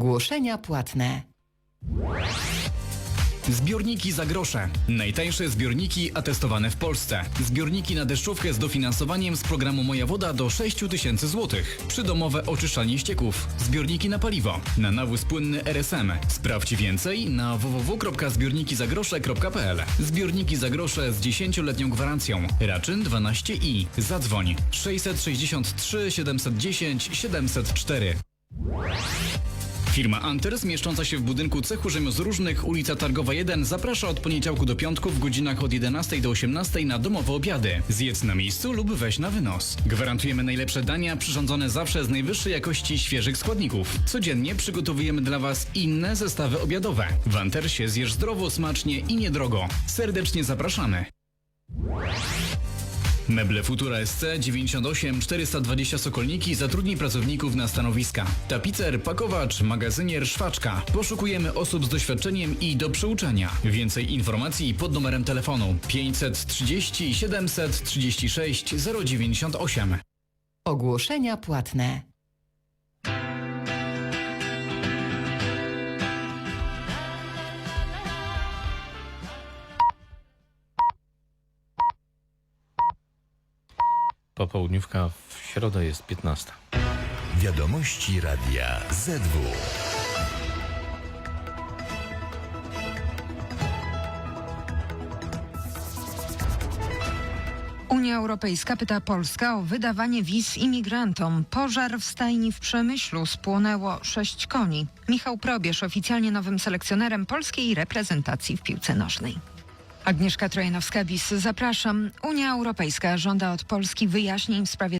Ogłoszenia płatne. Zbiorniki za grosze. Najtańsze zbiorniki atestowane w Polsce. Zbiorniki na deszczówkę z dofinansowaniem z programu Moja Woda do 6 tysięcy złotych. Przydomowe oczyszczanie ścieków. Zbiorniki na paliwo. Na nawóz płynny RSM. Sprawdź więcej na www.zbiornikizagrosze.pl Zbiorniki za grosze z 10-letnią gwarancją. Raczyn 12i. Zadzwoń 663 710 704. Firma Anters, mieszcząca się w budynku cechu rzemiosł różnych, ulica Targowa 1, zaprasza od poniedziałku do piątku w godzinach od 11 do 18 na domowe obiady. Zjedz na miejscu lub weź na wynos. Gwarantujemy najlepsze dania, przyrządzone zawsze z najwyższej jakości świeżych składników. Codziennie przygotowujemy dla Was inne zestawy obiadowe. W Antersie zjesz zdrowo, smacznie i niedrogo. Serdecznie zapraszamy. Meble Futura SC 98 420 Sokolniki zatrudni pracowników na stanowiska. Tapicer, pakowacz, magazynier, szwaczka. Poszukujemy osób z doświadczeniem i do przyuczenia. Więcej informacji pod numerem telefonu 530 736 098. Ogłoszenia płatne. Popołudniówka w środę jest 15. Wiadomości Radia ZW. Unia Europejska pyta Polskę o wydawanie wiz imigrantom. Pożar w stajni w Przemyślu spłonęło sześć koni. Michał Probierz oficjalnie nowym selekcjonerem polskiej reprezentacji w piłce nożnej. Agnieszka Trojanowska-Bis, zapraszam. Unia Europejska żąda od Polski wyjaśnień w sprawie